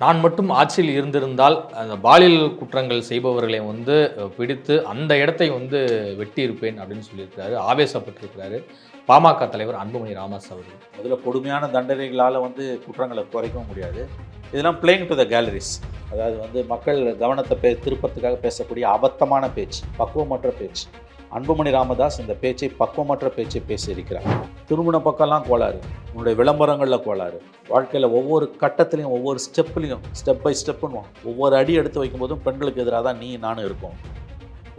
நான் மட்டும் ஆட்சியில் இருந்திருந்தால் அந்த பாலியல் குற்றங்கள் செய்பவர்களை வந்து பிடித்து அந்த இடத்தை வந்து வெட்டி இருப்பேன் அப்படின்னு சொல்லியிருக்கிறாரு ஆவேசப்பட்டிருக்கிறாரு பாமக தலைவர் அன்புமணி ராமதாஸ் அவர்கள். அதில் கொடுமையான தண்டனைகளால் வந்து குற்றங்களை குறைக்கவும் முடியாது. இதெல்லாம் பிளேயிங் டு த கேலரிஸ் அதாவது வந்து மக்கள் கவனத்தை பே திருப்பத்துக்காக பேசக்கூடிய அபத்தமான பேச்சு பக்குவமற்ற பேச்சு. அன்புமணி ராமதாஸ் இந்த பேச்சை பக்குவமற்ற பேச்சை பேசியிருக்கிறார். திருமண பக்கம்லாம் கோளாறு. உன்னுடைய விளம்பரங்களில் கோளாறு. வாழ்க்கையில் ஒவ்வொரு கட்டத்துலையும் ஒவ்வொரு ஸ்டெப்லையும் ஸ்டெப் பை ஸ்டெப்புன்னு ஒவ்வொரு அடி எடுத்து வைக்கும்போதும் பெண்களுக்கு எதிராக தான் நீ நானும் இருக்கும்.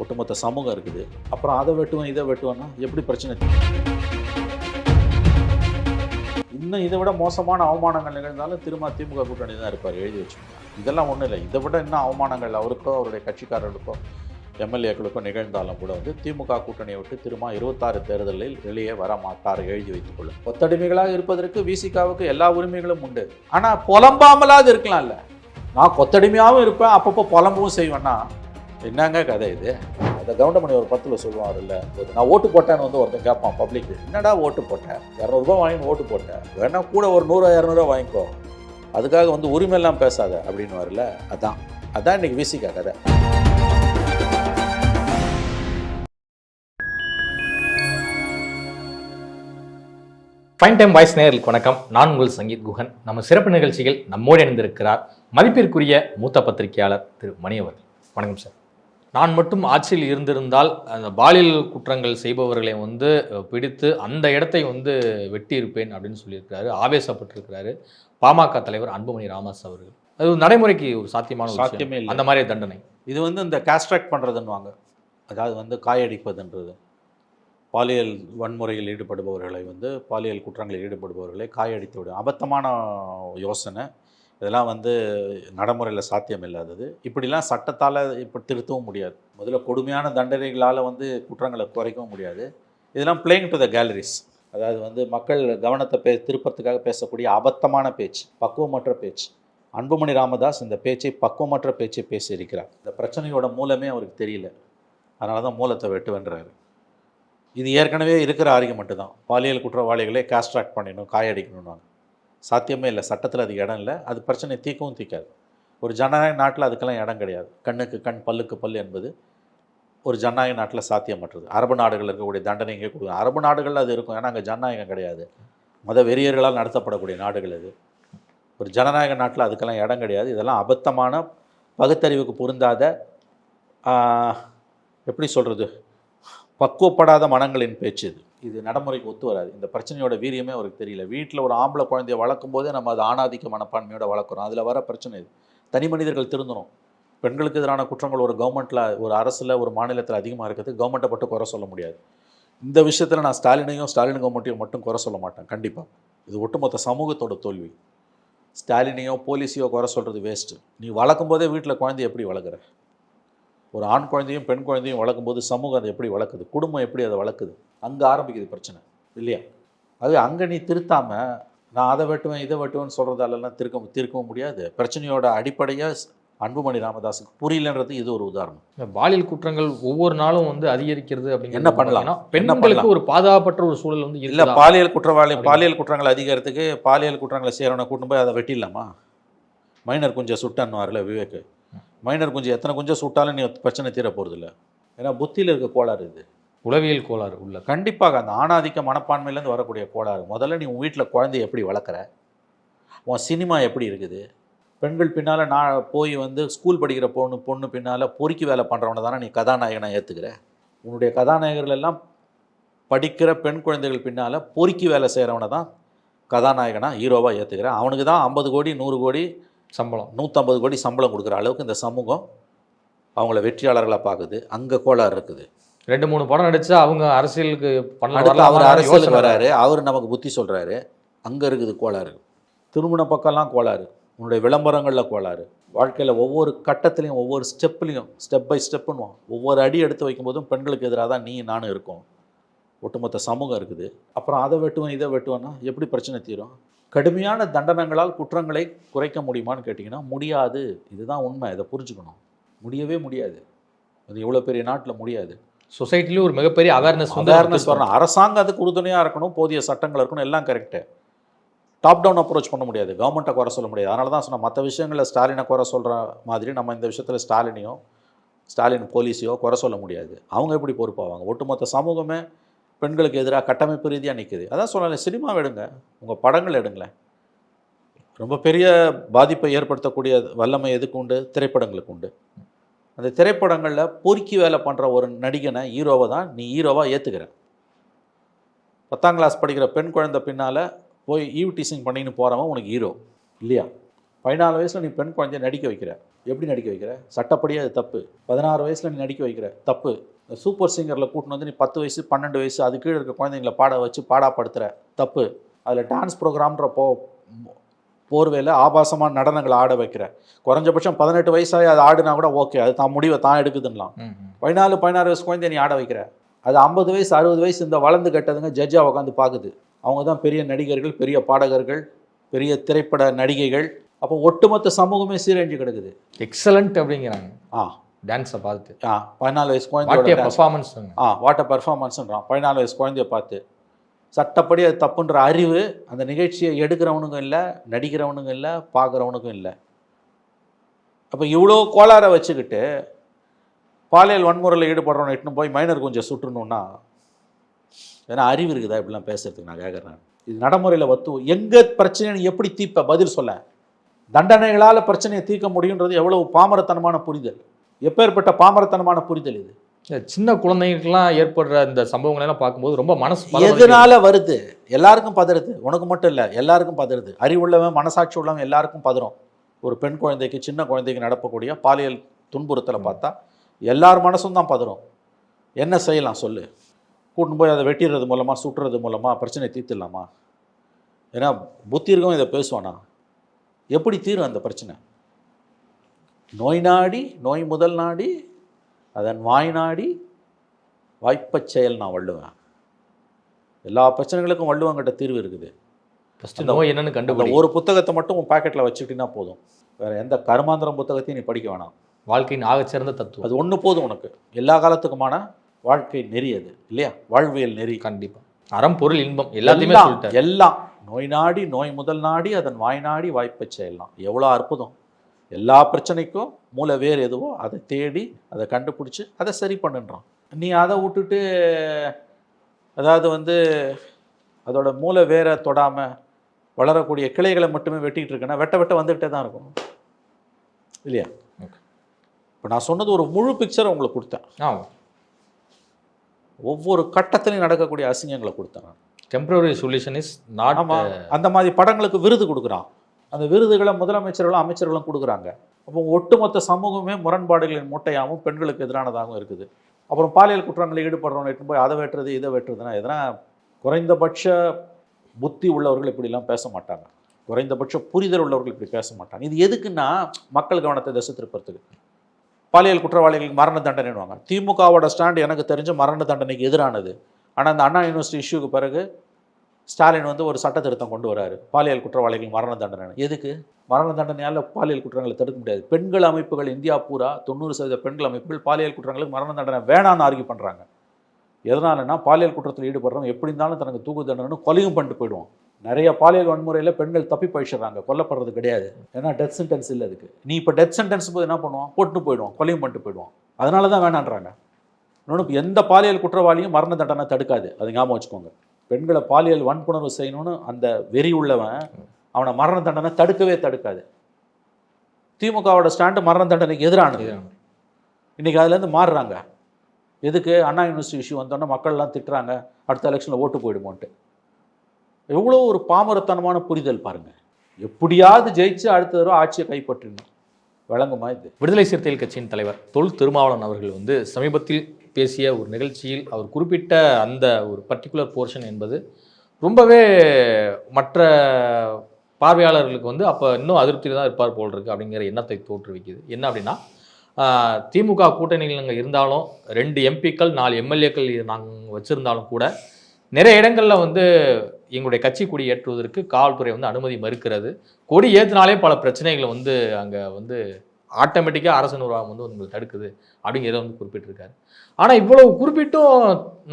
ஒட்டுமொத்த சமூகம் இருக்குது. அப்புறம் அதை வெட்டுவேன் இதை வெட்டுவேன்னா எப்படி பிரச்சனை? இன்னும் இதை விட மோசமான அவமானங்கள் நிகழ்ந்தாலும் திரும்ப திமுக கூட்டணி தான் இருப்பார் எழுதி வச்சுக்கோங்க இதெல்லாம் ஒன்றும் இல்லை. இதை விட இன்னும் அவமானங்கள் அவருக்கோ அவருடைய கட்சிக்காரர்களுக்கோ எம்எல்ஏக்களுக்கும் நிகழ்ந்தாலும் கூட வந்து திமுக கூட்டணியை விட்டு திரும்ப இருபத்தாறு தேர்தலில் வெளியே வர மாட்டார் எழுதி வைத்துக் கொள்ளும். கொத்தடிமைகளாக இருப்பதற்கு விசிகாவுக்கு எல்லா உரிமைகளும் உண்டு. ஆனால் புலம்பாமலாவது இருக்கலாம்ல. நான் கொத்தடிமையாகவும் இருப்பேன் அப்பப்போ புலம்பவும் செய்வேன்னா என்னங்க கதை இது? அந்த கவுண்டமணி ஒரு பத்தில் சொல்லுவார்ல நான் ஓட்டு போட்டேன்னு வந்து ஒருத்தன் கேட்பான் பப்ளிக் என்னடா ஓட்டு போட்டேன் இரநூறுபா வாங்கி ஓட்டு போட்டேன் வேணா கூட ஒரு நூறு இரநூறுவா வாங்கிக்கோ. அதுக்காக வந்து உரிமையெல்லாம் பேசாத அப்படின்னு வரல அதான். அதான் இன்னைக்கு விசிகா கதை. ஃபைன் டைம் வாய்ஸ் நேயர்களுக்கு வணக்கம். நான் உங்கள் சங்கீத் குஹன் நம்ம சிறப்பு நிகழ்ச்சியில் நம்மோடு இணைந்திருக்கிறார் மதிப்பிற்குரிய மூத்த பத்திரிகையாளர் திரு மணி அவர்கள். வணக்கம் சார். நான் மட்டும் ஆட்சியில் இருந்திருந்தால் அந்த பாலியல் குற்றங்கள் செய்பவர்களை வந்து பிடித்து அந்த இடத்தை வந்து வெட்டி இருப்பேன் அப்படின்னு சொல்லியிருக்கிறாரு. ஆவேசப்பட்டிருக்கிறாரு. பாமக தலைவர் அன்புமணி ராமதாஸ் அவர்கள். அது ஒரு நடைமுறைக்கு ஒரு சாத்தியமான சாத்தியமே. அந்த மாதிரி தண்டனை. இது வந்து இந்த கேஸ்ட்ராக்ட் பண்ணுறதுன்னுவாங்க அதாவது வந்து காயடிப்பதுன்றது. பாலியல் வன்முறையில் ஈடுபடுபவர்களை வந்து பாலியல் குற்றங்களில் ஈடுபடுபவர்களை காயடித்து விடும். அபத்தமான யோசனை. இதெல்லாம் வந்து நடைமுறையில் சாத்தியம் இல்லாதது இப்படிலாம் சட்டத்தால் இப்படி திருத்தவும் முடியாது. முதல்ல கொடுமையான தண்டனைகளால் வந்து குற்றங்களை குறைக்கவும் முடியாது. இதெல்லாம் பிளேயிங் டு த கேலரிஸ் அதாவது வந்து மக்கள் கவனத்தை பே திருப்பத்துக்காக பேசக்கூடிய அபத்தமான பேச்சு பக்குவமற்ற பேச்சு. அன்புமணி ராமதாஸ் இந்த பேச்சை பக்குவமற்ற பேச்சை பேசியிருக்கிறார். இந்த பிரச்சனையோட மூலமே அவருக்கு தெரியல. அதனால தான் மூலத்தை வெட்டுவன்றாரு. இது ஏற்கனவே இருக்கிற ஆர்குமெண்ட்டு தான் பாலியல் குற்றவாளிகளே காஸ்ட்ராக்ட் பண்ணிடணும் காயடிக்கணும்னாங்க. சாத்தியமே இல்லை. சட்டத்தில் அது இடம் இல்லை. அது பிரச்சனை தீக்கவும் தீக்காது. ஒரு ஜனநாயக நாட்டில் அதுக்கெல்லாம் இடம் கிடையாது. கண்ணுக்கு கண் பல்லுக்கு பல் என்பது ஒரு ஜனநாயக நாட்டில் சாத்தியமற்றது. அரபு நாடுகள் இருக்கக்கூடிய தண்டனை இங்கே கொடுக்கும். அரபு நாடுகளில் அது இருக்கும். ஏன்னா அங்கே ஜனநாயகம் கிடையாது. மத வெறியர்களால் நடத்தப்படக்கூடிய நாடுகள் அது ஒரு ஜனநாயக நாட்டில் அதுக்கெல்லாம் இடம் கிடையாது. இதெல்லாம் அபத்தமான பகுத்தறிவுக்கு பொருந்தாத எப்படி சொல்கிறது பக்குவப்படாத மனங்களின் பேச்சு இது. இது நடைமுறைக்கு ஒத்து வராது. இந்த பிரச்சனையோட வீரியமே அவருக்கு தெரியல. வீட்டில் ஒரு ஆம்பளை குழந்தைய வளர்க்கும் போதே நம்ம அது ஆணாதிக்க மனப்பான்மையோட வளர்க்குறோம். அதில் வர பிரச்சனை இது. தனி மனிதர்கள் திருந்தணும் பெண்களுக்கு எதிரான குற்றங்கள் ஒரு கவர்மெண்ட்டில் ஒரு அரசில் ஒரு மாநிலத்தில் அதிகமாக இருக்குது கவர்மெண்ட்டை மட்டும் குறை சொல்ல முடியாது. இந்த விஷயத்தில் நான் ஸ்டாலினையும் ஸ்டாலின் கவர்மெண்ட்டையும் மட்டும் குறை சொல்ல மாட்டேன். கண்டிப்பாக இது ஒட்டுமொத்த சமூகத்தோட தோல்வி. ஸ்டாலினையோ போலீஸையோ குறை சொல்கிறது வேஸ்ட்டு நீ வளர்க்கும் போதே வீட்டில் குழந்தைய எப்படி வளர்க்குற? ஒரு ஆண் குழந்தையும் பெண் குழந்தையும் வளர்க்கும்போது சமூகம் அதை எப்படி வளர்க்குது குடும்பம் எப்படி அதை வளர்க்குது அங்கே ஆரம்பிக்குது பிரச்சனை இல்லையா அது அங்கே நீ திருத்தாமல் நான் அதை வெட்டுவேன் இதை வெட்டுவேன்னு சொல்கிறதாலெல்லாம் திருக்க தீர்க்கவும் முடியாது பிரச்சனையோட அடிப்படையாக அன்புமணி ராமதாஸுக்கு புரியலன்றது இது ஒரு உதாரணம் பாலியல் குற்றங்கள் ஒவ்வொரு நாளும் வந்து அதிகரிக்கிறது அப்படிங்கிறது என்ன பண்ணலாம்? பெண்களுக்கு? ஒரு பாதுகாப்பற்ற ஒரு சூழல் வந்து இல்லை? பாலியல் குற்றவாளி? பாலியல் குற்றங்கள் அதிகரித்துக்கு பாலியல் குற்றங்களை செய்கிறவனை கூட்டு போய் அதை வெட்டிடலாமா மைனர் குஞ்சை சுட்டன்னுவார்ல விவேக் மைனர் குஞ்சு எத்தனை குஞ்சை சுட்டாலும் நீ பிரச்சனை தீர போகிறதில்ல ஏன்னா புத்தியில் இருக்க கோளாறு இது. உளவியல் கோளாறு உள்ள. கண்டிப்பாக அந்த ஆணாதிக்க மனப்பான்மையிலேருந்து வரக்கூடிய கோளாறு. முதல்ல நீ உன் வீட்டில் குழந்தைய எப்படி வளர்க்குற? உன் சினிமா எப்படி இருக்குது? பெண்கள் பின்னால் நான் போய் வந்து ஸ்கூல் படிக்கிற பொண்ணு பொண்ணு பின்னால் பொறுக்கி வேலை பண்ணுறவனை தானே நீ கதாநாயகனை ஏற்றுக்கிற உன்னுடைய கதாநாயகர்கள் எல்லாம் படிக்கிற பெண் குழந்தைகள் பின்னால் பொறுக்கி வேலை செய்கிறவனை தான் கதாநாயகனாக ஹீரோவாக ஏற்றுக்கிற அவனுக்கு தான் ஐம்பது கோடி நூறு கோடி சம்பளம். நூற்றம்பது கோடி சம்பளம் கொடுக்குற அளவுக்கு இந்த சமூகம் அவங்கள வெற்றியாளர்களாக பார்க்குது அங்கே கோளாறு இருக்குது. ரெண்டு மூணு படம் நடிச்சா அவங்க அரசியலுக்கு பண்ணலாம் அவர் அரசியலுக்கு யோசனை வராரு. அவர் நமக்கு புத்தி சொல்றாரு. அங்க இருக்குது கோளாறு. திருமண பக்கம்லாம் கோளாறு. உன்னுடைய விளம்பரங்களில் கோளாறு. வாழ்க்கையில் ஒவ்வொரு கட்டத்துலையும் ஒவ்வொரு ஸ்டெப்லையும் ஸ்டெப் பை ஸ்டெப்புன்னு ஒவ்வொரு அடி எடுத்து வைக்கும்போதும் பெண்களுக்கு எதிராக தான் நீ நானும் இருக்கோம். ஒட்டுமொத்த சமூகம் இருக்குது. அப்புறம் அதை வெட்டுவேன் இதை வெட்டுவேன்னா எப்படி பிரச்சனை தீரும்? கடுமையான தண்டனங்களால் குற்றங்களை குறைக்க முடியுமான்னு கேட்டிங்கன்னா முடியாது. இதுதான் உண்மை. இதை புரிஞ்சுக்கணும். முடியவே முடியாது. அது இவ்வளோ பெரிய நாட்டில் முடியாது. சொசைட்டிலேயும் ஒரு மிகப்பெரிய அவேர்னஸ் அவேர்னஸ் வரணும். அரசாங்கம் அதுக்கு உறுதுணையாக இருக்கணும். போதிய சட்டங்கள் இருக்கணும். எல்லாம் கரெக்டு டாப் டவுன் அப்ரோச் பண்ண முடியாது. கவர்மெண்ட்டை குறை சொல்ல முடியாது. அதனால தான் சொன்னேன் மற்ற விஷயங்களில் ஸ்டாலினை குறை சொல்கிற மாதிரி நம்ம இந்த விஷயத்தில் ஸ்டாலினையோ ஸ்டாலின் போலீஸையோ குறை சொல்ல முடியாது. அவங்க எப்படி பொறுப்பாவாங்க? ஒட்டுமொத்த சமூகமே பெண்களுக்கு எதிராக கட்டமைப்பு ரீதியாக நிற்குது அதான் சொல்லலை சினிமா எடுங்க. உங்கள் படங்கள் எடுங்களேன். ரொம்ப பெரிய பாதிப்பை ஏற்படுத்தக்கூடிய வல்லமை எதுக்கு உண்டு? திரைப்படங்களுக்கு உண்டு. அந்த திரைப்படங்களில் பொறுக்கி வேலை பண்ணுற ஒரு நடிகனை ஹீரோவை தான் நீ ஹீரோவாக ஏற்றுக்கிற பத்தாம் கிளாஸ் படிக்கிற பெண் குழந்தை பின்னால் போய் ஈவ் டீசிங் பண்ணின்னு போகிறவன் உனக்கு ஹீரோ இல்லையா? பதினாலு வயசில் நீ பெண் குழந்தைய நடிக்க வைக்கிற. எப்படி நடிக்க வைக்கிற? சட்டப்படியே அது தப்பு. பதினாறு வயசில் நீ நடிக்க வைக்கிற. தப்பு. சூப்பர் சிங்கரில் கூட்டின்னு வந்து நீ பத்து வயசு பன்னெண்டு வயசு அது கீழே இருக்க குழந்தைங்களை பாட வச்சு பாடாப்படுத்துகிற தப்பு. அதில் டான்ஸ் ப்ரோக்ராம்ன்ற போ போர்வையில் ஆபாசமான நடனங்களை ஆட வைக்கிற. குறைஞ்சபட்சம் பதினெட்டு வயசாகி அது ஆடுனா கூட ஓகே அது தான் முடிவை தான் எடுக்குதுன்னலாம். பதினாலு பதினாறு வயசு குழந்தைய நீ ஆட வைக்கிற. அது ஐம்பது வயசு அறுபது வயசு இந்த வளர்ந்து கெட்டதுங்க ஜட்ஜாக உட்காந்து பார்க்குது அவங்க தான் பெரிய நடிகர்கள் பெரிய பாடகர்கள் பெரிய திரைப்பட நடிகைகள். அப்போ ஒட்டுமொத்த சமூகமே சீரழிஞ்சு கிடக்குது. எக்ஸலண்ட் அப்படிங்கிறாங்க. ஆ. டான்ஸை பார்த்து. ஆ பதினாலு வயசு குழந்தைய பர்ஃபார்மன்ஸ் ஆ வாட்ட பர்ஃபார்மன்ஸ்ன்றான் பதினாலு வயசு குழந்தைய பார்த்து. சட்டப்படி அது தப்புன்ற அறிவு அந்த நிகழ்ச்சியை எடுக்கிறவனுக்கும் இல்லை நடிக்கிறவனுக்கும் இல்லை பார்க்குறவனுக்கும் இல்லை. அப்போ இவ்வளோ கோளாறை வச்சுக்கிட்டு பாலியல் வன்முறையில் ஈடுபடுறவனை இட்டுன்னு போய் மைனர் கொஞ்சம் சுட்டுணுன்னா ஏன்னா அறிவு இருக்குதா இப்படிலாம் பேசுறதுக்கு நான் கேட்குறேன் இது நடைமுறையில் வத்து எங்கே பிரச்சனையை நீ எப்படி தீர்ப்ப பதில் சொல்ல தண்டனைகளால் பிரச்சனையை தீர்க்க முடியுன்றது எவ்வளவு பாமரத்தனமான புரிதல். எப்பேற்பட்ட பாமரத்தனமான புரிதல் இது? சின்ன குழந்தைங்களுக்குலாம் ஏற்படுற இந்த சம்பவங்களை எல்லாம் பார்க்கும்போது ரொம்ப மனசு. எதனால வருது? எல்லாருக்கும் பதறுது. உனக்கு மட்டும் இல்லை எல்லாருக்கும் பதறுது. அறிவுள்ளவன் மனசாட்சி உள்ளவன் எல்லாருக்கும் பதறும். ஒரு பெண் குழந்தைக்கு சின்ன குழந்தைக்கு நடக்கக்கூடிய பாலியல் துன்புறுத்தலை பார்த்தா எல்லார் மனசும் தான் பதறும். என்ன செய்யலாம் சொல்லு? கூட்டின்னு போய் அதை வெட்டிடுறது மூலமாக சுட்டுறது மூலமாக பிரச்சனை தீர்த்துடலாமா? ஏன்னா புத்தி இருக்கவன் இதை பேசுவானா? எப்படி தீரும் அந்த பிரச்சனை? நோய் நாடி நோய் முதல் நாடி அதன் வாய் நாடி வாய்ப்பச் செயல் நான் வள்ளுவேன். எல்லா பிரச்சனைகளுக்கும் வள்ளுவங்கிட்ட தீர்வு இருக்குது. First நோய் என்னன்னு கண்டுபிடி. ஒரு புத்தகத்தை மட்டும் உன் பாக்கெட்டில் வச்சுக்கிட்டீங்கன்னா போதும். வேற எந்த கருமாந்திரம் புத்தகத்தையும் நீ படிக்க வேணாம். வாழ்க்கையின் ஆகச்சிறந்த தத்துவம். அது ஒன்று போதும் உனக்கு. எல்லா காலத்துக்குமான வாழ்க்கை நெறி அது இல்லையா? வாழ்வியல் நெறி. கண்டிப்பா. அறம் பொருள் இன்பம் எல்லாத்தையுமே எல்லாம், நோய் நாடி நோய் முதல் நாடி அதன் வாய் நாடி வாய்ப்பச் செய்யலாம் எவ்வளோ அற்புதம். எல்லா பிரச்சனைக்கும் மூல வேறு எதுவோ அதை தேடி அதை கண்டுபிடிச்சி அதை சரி பண்ணுன்றான். நீ அதை விட்டுட்டு அதாவது வந்து அதோட மூல வேரை தொடாம வளரக்கூடிய கிளைகளை மட்டுமே வெட்டிட்டு இருக்கேன்னா வெட்ட வெட்ட வந்துக்கிட்டே தான் இருக்கும். இல்லையா. இப்போ நான் சொன்னது ஒரு முழு பிக்சரை உங்களுக்கு கொடுத்தேன். ஆமாம் ஒவ்வொரு கட்டத்திலையும் நடக்கக்கூடிய அசிங்கங்களை கொடுத்தேன் டெம்பரரி சொல்யூஷன் இஸ் நாட் அந்த மாதிரி படங்களுக்கு விருது கொடுக்குறான். அந்த விருதுகளை முதலமைச்சர்களும் அமைச்சர்களும் கொடுக்குறாங்க. அப்போ ஒட்டுமொத்த சமூகமே முரண்பாடுகளின் மூட்டையாகவும் பெண்களுக்கு எதிரானதாகவும் இருக்குது. அப்புறம் பாலியல் குற்றங்களில் ஈடுபடுறவங்க எட்டு போய் அதை வெட்டுறது இதை வெட்டுறதுன்னா எதனா குறைந்தபட்ச புத்தி உள்ளவர்கள் இப்படிலாம் பேச மாட்டாங்க. குறைந்தபட்ச புரிதல் உள்ளவர்கள் இப்படி பேச மாட்டாங்க. இது எதுக்குன்னா மக்கள் கவனத்தை திசை திருப்பறதுக்கு. பாலியல் குற்றவாளிகளுக்கு மரண தண்டனைவாங்க திமுகவோட ஸ்டாண்ட் எனக்கு தெரிஞ்ச மரண தண்டனைக்கு எதிரானது. ஆனால் அந்த அண்ணா யூனிவர்சிட்டி இஷ்யூக்கு பிறகு ஸ்டாலின் வந்து ஒரு சட்ட திருத்தம் கொண்டு வராரு. பாலியல் குற்றவாளிகள் மரண தண்டனை. எதுக்கு? மரண தண்டனையால் பாலியல் குற்றங்களை தடுக்க முடியாது. பெண்கள் அமைப்புகள் இந்தியா பூரா தொண்ணூறு சதவீத பெண்கள் அமைப்புகள் பாலியல் குற்றங்களுக்கு மரண தண்டனை வேணான்னு ஆர்கியூ பண்ணுறாங்க எதனாலன்னா பாலியல் குற்றத்தில் ஈடுபடுறவங்க எப்படி இருந்தாலும் தனக்கு தூக்கு தண்டனை கொலையும் பண்ணிட்டு போயிடுவோம் நிறைய பாலியல் வன்முறையில் பெண்கள் தப்பி பழிச்சிடுறாங்க. கொல்லப்படுறது கிடையாது. ஏன்னா டெத் சென்டென்ஸ் இல்லை அதுக்கு. நீ இப்போ டெத் சென்டென்ஸ் போது என்ன பண்ணுவான்? போட்டு போயிடுவோம் கொலையும் பண்ணிட்டு போயிடுவோம் அதனால தான் வேணான்றாங்க. இன்னொன்று எந்த பாலியல் குற்றவாளியும் மரண தண்டனை தடுக்காது. அது ஞாபகம் வச்சுக்கோங்க. பெண்களை பாலியல் வன்புணர்வு செய்யணும்னு அந்த வெறி உள்ளவன் அவனை மரண தண்டனை தடுக்கவே தடுக்காது. திமுகவோட ஸ்டாண்டு மரண தண்டனைக்கு எதிரானது. இன்னைக்கு அதுலேருந்து மாறுறாங்க. எதுக்கு? அண்ணா யூனிவர்சிட்டி இஷ்யூ வந்தோன்னே மக்கள்லாம் திட்டுறாங்க அடுத்த எலெக்ஷனில் ஓட்டு போயிடுமோன்ட்டு. எவ்வளோ ஒரு பாமரத்தனமான புரிதல் பாருங்க. எப்படியாவது ஜெயிச்சு அடுத்த தடவை ஆட்சியை கைப்பற்றிடணும். விளங்குமா இது? விடுதலை சிறுத்தைகள் கட்சியின் தலைவர் தொல் திருமாவளவன் அவர்கள் வந்து சமீபத்தில் பேசிய ஒரு நிகழ்ச்சியில் அவர் குறிப்பிட்ட அந்த ஒரு பர்டிகுலர் போர்ஷன் என்பது ரொம்பவே மற்ற பார்வையாளர்களுக்கு வந்து அப்போ இன்னும் அதிருப்தியில் தான் இருப்பார் போல் இருக்குது அப்படிங்கிற எண்ணத்தை தோற்றுவிக்குது. என்ன அப்படின்னா திமுக கூட்டணியில் நாங்கள் இருந்தாலும் ரெண்டு எம்பிக்கள் நாலு எம்எல்ஏக்கள் நாங்கள் வச்சுருந்தாலும் கூட நிறைய இடங்களில் வந்து எங்களுடைய கட்சி கொடி ஏற்றுவதற்கு காவல்துறை வந்து அனுமதி மறுக்கிறது. கொடி ஏற்றினாலே பல பிரச்சனைகளை வந்து அங்கே வந்து ஆட்டோமேட்டிக்காக அரசு நிர்வாகம் வந்து உங்களை தடுக்குது அப்படிங்கிறத வந்து குறிப்பிட்டிருக்காரு. ஆனால் இவ்வளவு குறிப்பிட்டும்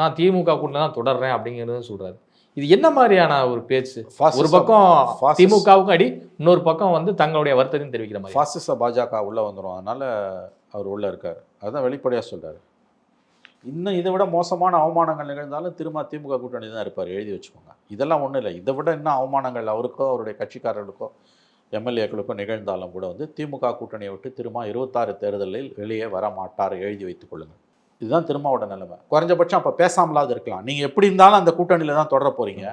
நான் திமுக கூட தான் தொடர்றேன் அப்படிங்கிறத சொல்கிறாரு இது என்ன மாதிரியான ஒரு பேச்சு? ஒரு பக்கம் திமுகவுக்கும் அடி இன்னொரு பக்கம் வந்து தங்களுடைய வருத்தத்தையும் தெரிவிக்கிற மாதிரி. ஃபாசிச பாஜக உள்ளே வந்துடும் அதனால் அவர் உள்ளே இருக்கார். அதுதான் வெளிப்படையாக சொல்றாரு. இன்னும் இதை விட மோசமான அவமானங்கள் நிகழ்ந்தாலும் திரும்ப திமுக கூட்டணி தான் இருப்பார். எழுதி வச்சுக்கோங்க. இதெல்லாம் ஒன்றும் இல்லை. இதை விட இன்னும் அவமானங்கள் அவருக்கோ அவருடைய கட்சிக்காரர்களுக்கோ எம்எல்ஏக்களுக்கோ நிகழ்ந்தாலும் கூட வந்து திமுக கூட்டணியை விட்டு திரும்ப இருபத்தாறு தேர்தலில் வெளியே வர மாட்டார் எழுதி வைத்துக் கொள்ளுங்கள். இதுதான் திருமாவோட நிலைமை. குறைஞ்சபட்சம் அப்போ பேசாமலாவது இருக்கலாம். நீங்கள் எப்படி இருந்தாலும் அந்த கூட்டணியில் தான் தொடர போகிறீங்க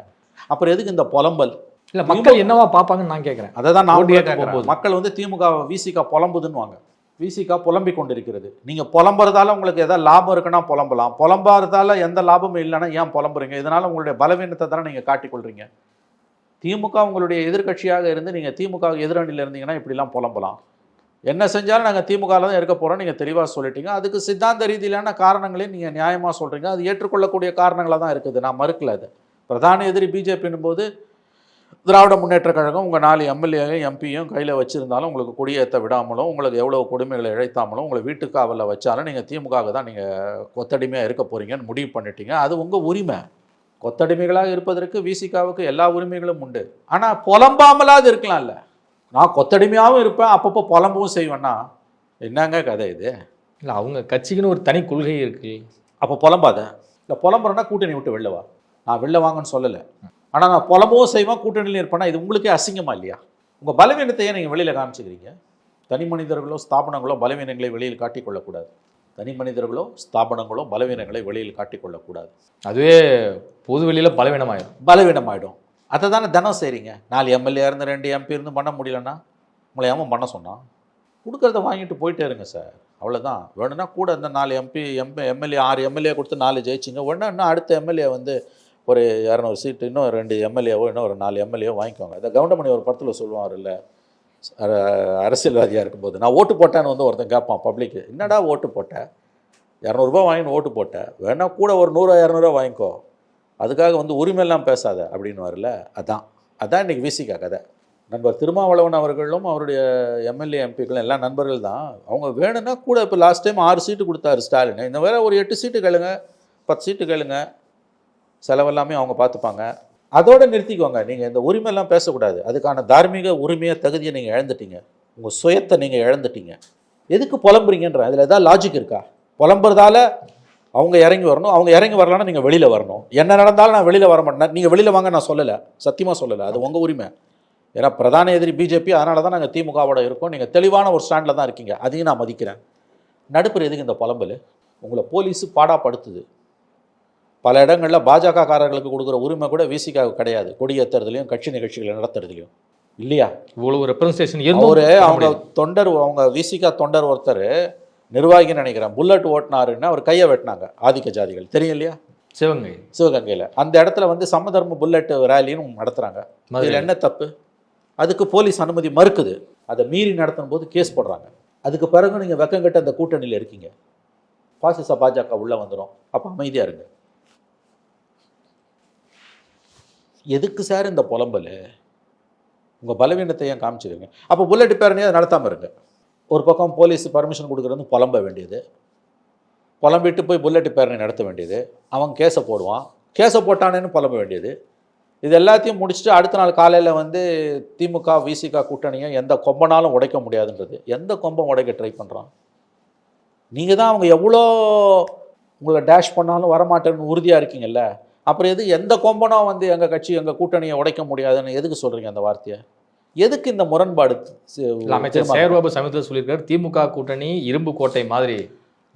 அப்புறம் எதுக்கு இந்த புலம்பல்? இல்ல மக்கள் என்னவா பார்ப்பாங்கன்னு நான் கேட்கறேன் அதை தான் நான் கேட்கறேன். மக்கள் வந்து திமுக விசிகா புலம்புதுன்னுவாங்க. விசிகா புலம்பிக் கொண்டிருக்கிறது. நீங்க புலம்புறதால உங்களுக்கு எதாவது லாபம் இருக்குன்னா புலம்பலாம். புலம்பாறதால எந்த லாபமும் இல்லைன்னா ஏன் புலம்புறீங்க? இதனால உங்களுடைய பலவீனத்தை தானே நீங்க காட்டிக்கொள்றீங்க திமுக உங்களுடைய எதிர்க்கட்சியாக இருந்து நீங்கள் திமுக எதிரணியில் இருந்தீங்கன்னா இப்படிலாம் புலம்பலாம். என்ன செஞ்சாலும் நாங்கள் திமுகவில் தான் இருக்க போகிறோம் நீங்கள் தெளிவாக சொல்லிட்டீங்க. அதுக்கு சித்தாந்த ரீதியிலான காரணங்களையும் நீங்கள் நியாயமாக சொல்கிறீங்க அது ஏற்றுக்கொள்ளக்கூடிய காரணங்களாக தான் இருக்குது. நான் மறுக்கல அது. பிரதான எதிரி பிஜேபின்னும் போது திராவிட முன்னேற்ற கழகம் உங்கள் நாலு எம்எல்ஏயும் எம்பியும் கையில் வச்சுருந்தாலும் உங்களுக்கு கொடியேற்ற விடாமலும் உங்களுக்கு எவ்வளோ கொடுமைகளை இழைத்தாமலும் உங்களை வீட்டுக்காவலில் வச்சாலும் நீங்கள் திமுகவுக்கு தான் நீங்கள் கொத்தடிமையாக இருக்க போகிறீங்கன்னு முடிவு பண்ணிட்டீங்க. அது உங்கள் உரிமை. கொத்தடிமைகளாக இருப்பதற்கு விசிகாவுக்கு எல்லா உரிமைகளும் உண்டு. ஆனால் புலம்பாமலாவது இருக்கலாம்ல. நான் கொத்தடிமையாகவும் இருப்பேன் அப்பப்போ புலம்பவும் செய்வேன்னா என்னங்க கதை இது? இல்ல அவங்க கட்சிக்குன்னு ஒரு தனி கொள்கை இருக்கு. அப்போ புலம்பாத? இல்லை புலம்புறேன்னா கூட்டணி விட்டு வெளில வா. நான் வெளில வாங்கன்னு சொல்லலை. ஆனால் நான் புலம்பவும் செய்வேன் கூட்டணியில் இருப்பேன்னா இது உங்களுக்கே அசிங்கமா இல்லையா? உங்கள் பலவீனத்தையே நீங்கள் வெளியில் காமிச்சுக்கிறீங்க. தனி மனிதர்களோ ஸ்தாபனங்களோ பலவீனங்களை வெளியில் காட்டிக்கொள்ளக்கூடாது. தனி மனிதர்களோ ஸ்தாபனங்களோ பலவீனங்களை வெளியில் காட்டிக்கொள்ளக்கூடாது. அதுவே பொது வெளியில் பலவீனமாயிடும். பலவீனமாயிடும் அதை தானே தினம் செய்கிறீங்க நாலு எம்எல்ஏ இருந்து ரெண்டு எம்பி இருந்து பண்ண முடியலன்னா உங்களை ஏமா பண்ண சொன்னான். கொடுக்குறத வாங்கிட்டு போயிட்டே இருங்க சார். அவ்வளோதான் வேணும்னா கூட இந்த நாலு எம்பி எம்பி எம்எல்ஏ ஆறு எம்எல்ஏ கொடுத்து நாலு ஜெயிச்சிங்க. வேணா இன்னும் அடுத்த எம்எல்ஏ வந்து ஒரு இரநூறு சீட்டு இன்னும் ரெண்டு எம்எல்ஏவோ இன்னும் ஒரு நாலு எம்எல்ஏவோ வாங்கிக்கோங்க. இந்த கவுண்டமணி ஒரு படத்தில் சொல்லுவார் இல்லை அரசியல்வாதியாக இருக்கும்போது நான் ஓட்டு போட்டேன்னு வந்து ஒருத்தன் கேட்பான் பப்ளிக்கு என்னடா ஓட்டு போட்டேன் இரநூறுபா வாங்கின்னு ஓட்டு போட்டேன் வேணா கூட ஒரு நூறு இரநூறுவா வாங்கிக்கோ. அதுக்காக வந்து உரிமையெல்லாம் பேசாத அப்படின்னு வரல அதான் அதான் இன்றைக்கி விசிகா கதை. நண்பர் திருமாவளவன் அவர்களும் அவருடைய எம்எல்ஏ எம்பிக்களும் எல்லாம் நண்பர்கள் தான். அவங்க வேணும்னா கூட இப்போ லாஸ்ட் டைம் ஆறு சீட்டு கொடுத்தாரு ஸ்டாலின். இந்த வேற ஒரு எட்டு சீட்டு கேளுங்க பத்து சீட்டு கேளுங்க. செலவெல்லாமே அவங்க பார்த்துப்பாங்க. அதோடு நிறுத்திக்கோங்க. நீங்கள் இந்த உரிமையெல்லாம் பேசக்கூடாது. அதுக்கான தார்மீக உரிமையை தகுதியை நீங்கள் இழந்துட்டீங்க. உங்கள் சுயத்தை நீங்கள் இழந்துட்டீங்க. எதுக்கு புலம்புறீங்கன்ற அதில் எதாவது லாஜிக் இருக்கா? புலம்புறதால அவங்க இறங்கி வரணும். அவங்க இறங்கி வரலன்னா நீங்கள் வெளியில் வரணும். என்ன நடந்தாலும் நான் வெளியில் வர மாட்டேன். நீங்கள் வெளியில் வாங்க நான் சொல்லலை. சத்தியமாக சொல்லலை. அது உங்கள் உரிமை. ஏன்னா பிரதான எதிரி பிஜேபி அதனால தான் நாங்கள் திமுகவோட இருக்கோம். நீங்கள் தெளிவான ஒரு ஸ்டாண்டில் தான் இருக்கீங்க. அதையும் நான் மதிக்கிறேன். நடுப்புற எதுக்கு இந்த புலம்பல் உங்களை போலீஸு பாடாப்படுத்துது. பல இடங்களில் பாஜக காரர்களுக்கு கொடுக்குற உரிமை கூட விசிகாவுக்கு கிடையாது. கொடியேற்றுறதுலையும் கட்சி நிகழ்ச்சிகளை நடத்துறதுலையும். இல்லையா? இவ்வளவு ரெப்ரஸன்டேஷன் இருந்தும் அவங்க தொண்டர் அவங்க விசிகா தொண்டர் ஒருத்தர் நிர்வாகின்னு நினைக்கிறேன். புல்லட் ஓட்டினாருன்னு அவர் கையை வெட்டினாங்க ஆதிக்க ஜாதிகள். தெரியும் இல்லையா? சிவகங்கை. சிவகங்கையில். அந்த இடத்துல வந்து சமதர்ம புல்லட் ரேலின்னு நடத்துகிறாங்க இதில் என்ன தப்பு? அதுக்கு போலீஸ் அனுமதி மறுக்குது. அதை மீறி நடத்தும் போது கேஸ் போடுறாங்க. அதுக்கு பிறகு நீங்கள் வெக்கங்கட்ட அந்த கூட்டணியில் இருக்கீங்க. பாசிச பாஜக உள்ளே வந்துடும் அப்போ அமைதியாக இருங்க. எதுக்கு சார் இந்த புலம்பல்? உங்கள் பலவீனத்தை ஏன் காமிச்சிருங்க அப்போ புல்லட் பேரணியை நடத்தாமல் இருங்க. ஒரு பக்கம் போலீஸ் பர்மிஷன் கொடுக்குறது புலம்ப வேண்டியது. புலம்பிட்டு போய் புல்லட் பேரணி நடத்த வேண்டியது. அவன் கேஸை போடுவான். கேஸை போட்டானேன்னு புலம்ப வேண்டியது. இது எல்லாத்தையும் முடிச்சுட்டு அடுத்த நாள் காலையில் வந்து திமுக விசிக கூட்டணியை எந்த கொம்பனாலும் உடைக்க முடியாதுன்றது. எந்த கொம்பம் உடைக்க ட்ரை பண்ணுறான் நீங்கள் தான் அவங்க எவ்வளோ உங்களை டேஷ் பண்ணாலும் வரமாட்டேன்னு உறுதியாக இருக்கீங்கல்ல? அப்புறம் எது எந்த கொம்பனும் வந்து எங்கள் கட்சி எங்கள் கூட்டணியை உடைக்க முடியாதுன்னு எதுக்கு சொல்கிறீங்க அந்த வார்த்தையை? எதுக்கு இந்த முரண்பாடு அமைச்சர் சேகர்பாபு சமீபத்தில் சொல்லியிருக்காரு திமுக கூட்டணி இரும்பு கோட்டை மாதிரி.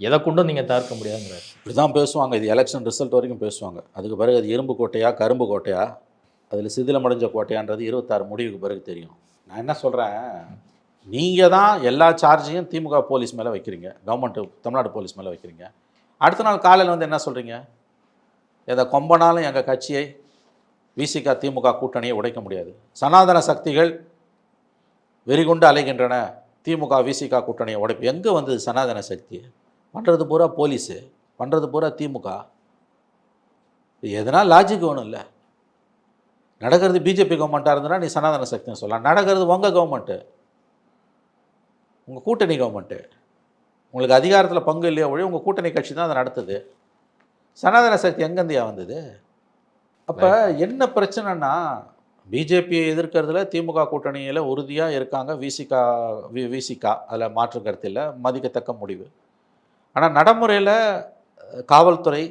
எதை கொண்டும் நீங்க தவிர்க்க முடியாதுங்கிறார். இப்படி தான் பேசுவாங்க. இது எலெக்ஷன் ரிசல்ட் வரைக்கும் பேசுவாங்க. அதுக்கு பிறகு அது இரும்பு கோட்டையா கரும்பு கோட்டையா? அதில் சிதிலமடைஞ்ச கோட்டையான்றது இருபத்தாறு முடிவுக்கு பிறகு தெரியும். நான் என்ன சொல்கிறேன் நீங்கள் தான் எல்லா சார்ஜையும் திமுக போலீஸ் மேலே வைக்கிறீங்க. கவர்மெண்ட் தமிழ்நாடு போலீஸ் மேலே வைக்கிறீங்க. அடுத்த நாள் காலையில் வந்து என்ன சொல்கிறீங்க எதை கொம்பனாலும் எங்கள் கட்சியை விசிக திமுக கூட்டணியை உடைக்க முடியாது. சனாதன சக்திகள் வெறிகொண்டு அலைகின்றன. திமுக விசிக கூட்டணியை உடைப்பு எங்கே வந்தது சனாதன சக்தி? பண்ணுறது பூரா போலீஸு. பண்ணுறது பூரா திமுக. இது எதனா லாஜிக் வேணும் இல்லை. நடக்கிறது பிஜேபி கவர்மெண்ட்டாக இருந்தனா நீ சனாதன சக்தின்னு சொல்லலாம். நடக்கிறது உங்கள் கவர்மெண்ட்டு உங்கள் கூட்டணி கவர்மெண்ட்டு உங்களுக்கு அதிகாரத்தில் பங்கு இல்லையா ஒழிய உங்கள் கூட்டணி கட்சி தான் அதை நடத்துது. சனாதன சக்தி எங்கேருந்தியா வந்தது? அப்போ என்ன பிரச்சனைனா பிஜேபியை எதிர்க்கிறதுல திமுக கூட்டணியில் உறுதியாக இருக்காங்க விசிகா வி விசிகா. அதில் மாற்று கருத்தில் மதிக்கத்தக்க முடிவு. ஆனால் நடைமுறையில் காவல்துறை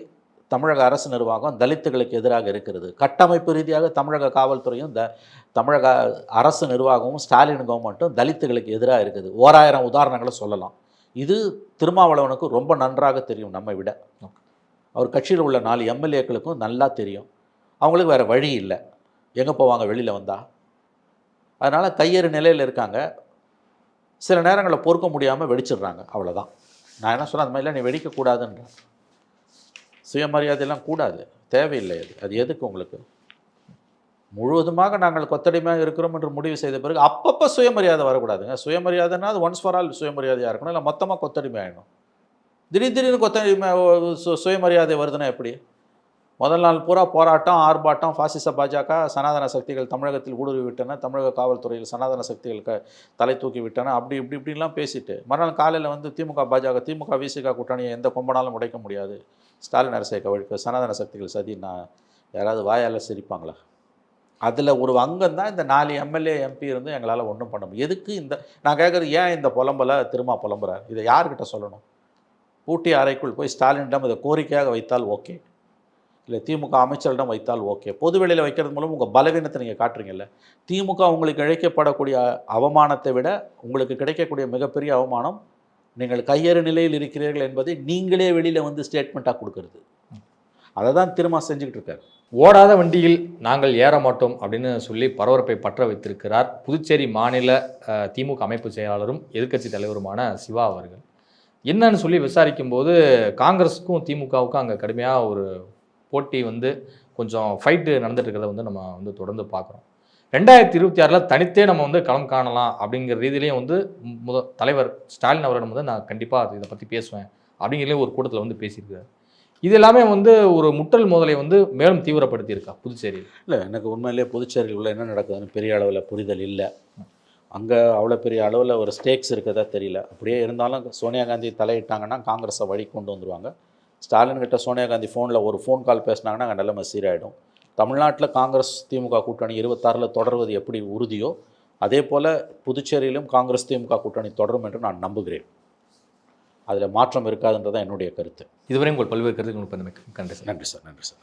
தமிழக அரசு நிர்வாகம் தலித்துகளுக்கு எதிராக இருக்கிறது. கட்டமைப்பு ரீதியாக தமிழக காவல்துறையும் த தமிழக அரசு நிர்வாகமும் ஸ்டாலின் கவர்மெண்ட்டும் தலித்துகளுக்கு எதிராக இருக்குது. ஓராயிரம் உதாரணங்களை சொல்லலாம். இது திருமாவளவனுக்கு ரொம்ப நன்றாக தெரியும் நம்மை விட. அவர் கட்சியில் உள்ள நாலு எம்எல்ஏக்களுக்கும் நல்லா தெரியும். அவங்களுக்கு வேறு வழி இல்லை. எங்கே போவாங்க? வெளியில் வந்தால் அதனால் கையேறு நிலையில் இருக்காங்க. சில நேரங்களில் பொறுக்க முடியாமல் வெடிச்சிடுறாங்க. அவ்வளோதான் நான் என்ன சொன்னேன்? அந்த மாதிரிலாம் நீ வெடிக்கக்கூடாதுன்றேன் சுயமரியாதையெல்லாம் கூடாது. தேவையில்லை அது. அது எதுக்கு உங்களுக்கு? முழுவதுமாக நாங்கள் கொத்தடிமையாக இருக்கிறோம் என்று முடிவு செய்த பிறகு அப்பப்போ சுயமரியாதை வரக்கூடாதுங்க. சுயமரியாதைன்னா அது ஒன்ஸ் ஃபார் ஆல் சுயமரியாதையாக இருக்கணும். இல்லை மொத்தமாக கொத்தடிமை ஆகிடும் திடீர் திடீர்னு கொத்தடிமை சு சுயமரியாதை வருதுன்னா எப்படி? முதல் நாள் பூரா போராட்டம் ஆர்ப்பாட்டம் பாசிச பாஜக சனாதன சக்திகள் தமிழகத்தில் ஊடுருவி விட்டன தமிழக காவல்துறையில் சனாதன சக்திகள் க தலை தூக்கி விட்டன. அப்படி இப்படி இப்படிலாம் பேசிட்டு மறுநாள் காலையில் வந்து திமுக பாஜக திமுக விசிக கூட்டணியை எந்த கொம்பனாலும் உடைக்க முடியாது. ஸ்டாலின் அரசை கவிழ்க்க சனாதன சக்திகள் சதி நான் யாராவது வாயால் சிரிப்பாங்களா? அதில் ஒரு அங்கம் தான் இந்த நாலு எம்எல்ஏ எம்பி இருந்து எங்களால் ஒன்றும் பண்ண முடியும். எதுக்கு இந்த நான் கேட்குறது ஏன் இந்த புலம்பலை திரும்ப புலம்புறாரு? இதை யார்கிட்ட சொல்லணும்? பூட்டி அறைக்குள் போய் ஸ்டாலினிடம் இதை கோரிக்கையாக வைத்தால் ஓகே. இல்லை திமுக அமைச்சரிடம் வைத்தால் ஓகே. பொதுவெளியில் வைக்கிறது மூலம் உங்கள் பலவீனத்தை நீங்கள் காட்டுறீங்கல்ல. திமுக உங்களுக்கு இழைக்கப்படக்கூடிய அவமானத்தை விட உங்களுக்கு கிடைக்கக்கூடிய மிகப்பெரிய அவமானம் நீங்கள் கையேறு நிலையில் இருக்கிறீர்கள் என்பதை நீங்களே வெளியில் வந்து ஸ்டேட்மெண்ட்டாக கொடுக்கறது. அதை தான் திரும்ப செஞ்சுக்கிட்டு இருக்காரு. ஓடாத வண்டியில் நாங்கள் ஏற மாட்டோம் அப்படின்னு சொல்லி பரபரப்பை பற்ற வைத்திருக்கிறார் புதுச்சேரி மாநில திமுக அமைப்பு செயலாளரும் எதிர்க்கட்சி தலைவருமான சிவா அவர்கள். என்னன்னு சொல்லி விசாரிக்கும்போது காங்கிரஸுக்கும் திமுகவுக்கும் அங்கே கடுமையாக ஒரு போட்டி வந்து கொஞ்சம் ஃபைட்டு நடந்துட்டு இருக்கிறத வந்து நம்ம வந்து தொடர்ந்து பார்க்குறோம். ரெண்டாயிரத்தி இருபத்தி ஆறில் தனித்தே நம்ம வந்து களம் காணலாம் அப்படிங்கிற ரீதியிலையும் வந்து முத தலைவர் ஸ்டாலின் அவரிடம் வந்து நான் கண்டிப்பாக இதை பற்றி பேசுவேன் அப்படிங்கிறதுலேயும் ஒரு கூட்டத்தில் வந்து பேசியிருக்காரு. இது எல்லாமே வந்து ஒரு முட்டல் மோதலை வந்து மேலும் தீவிரப்படுத்தி இருக்கா புதுச்சேரியில்? இல்லை எனக்கு உண்மையிலேயே புதுச்சேரியில் உள்ள என்ன நடக்குதுன்னு பெரிய அளவில் புரிதல் இல்லை. அங்கே அவ்வளோ பெரிய அளவில் ஒரு ஸ்டேக்ஸ் இருக்கதா தெரியல. அப்படியே இருந்தாலும் சோனியா காந்தி தலையிட்டாங்கன்னா காங்கிரஸை வழி கொண்டு வந்துருவாங்க. ஸ்டாலின் கிட்ட சோனியா காந்தி ஃபோனில் ஒரு ஃபோன் கால் பேசினாங்கன்னா அங்கே நிலைமை சீராயிடும். தமிழ்நாட்டில் காங்கிரஸ் திமுக கூட்டணி இருபத்தாறில் தொடர்வது எப்படி உறுதியோ அதே போல் புதுச்சேரியிலும் காங்கிரஸ் திமுக கூட்டணி தொடரும் என்று நான் நம்புகிறேன். அதில் மாற்றம் இருக்காதுன்றதான் என்னுடைய கருத்து. இதுவரை உங்கள் பல்வேறு கருத்துக்கள் கண்டு சார். நன்றி சார் நன்றி சார்.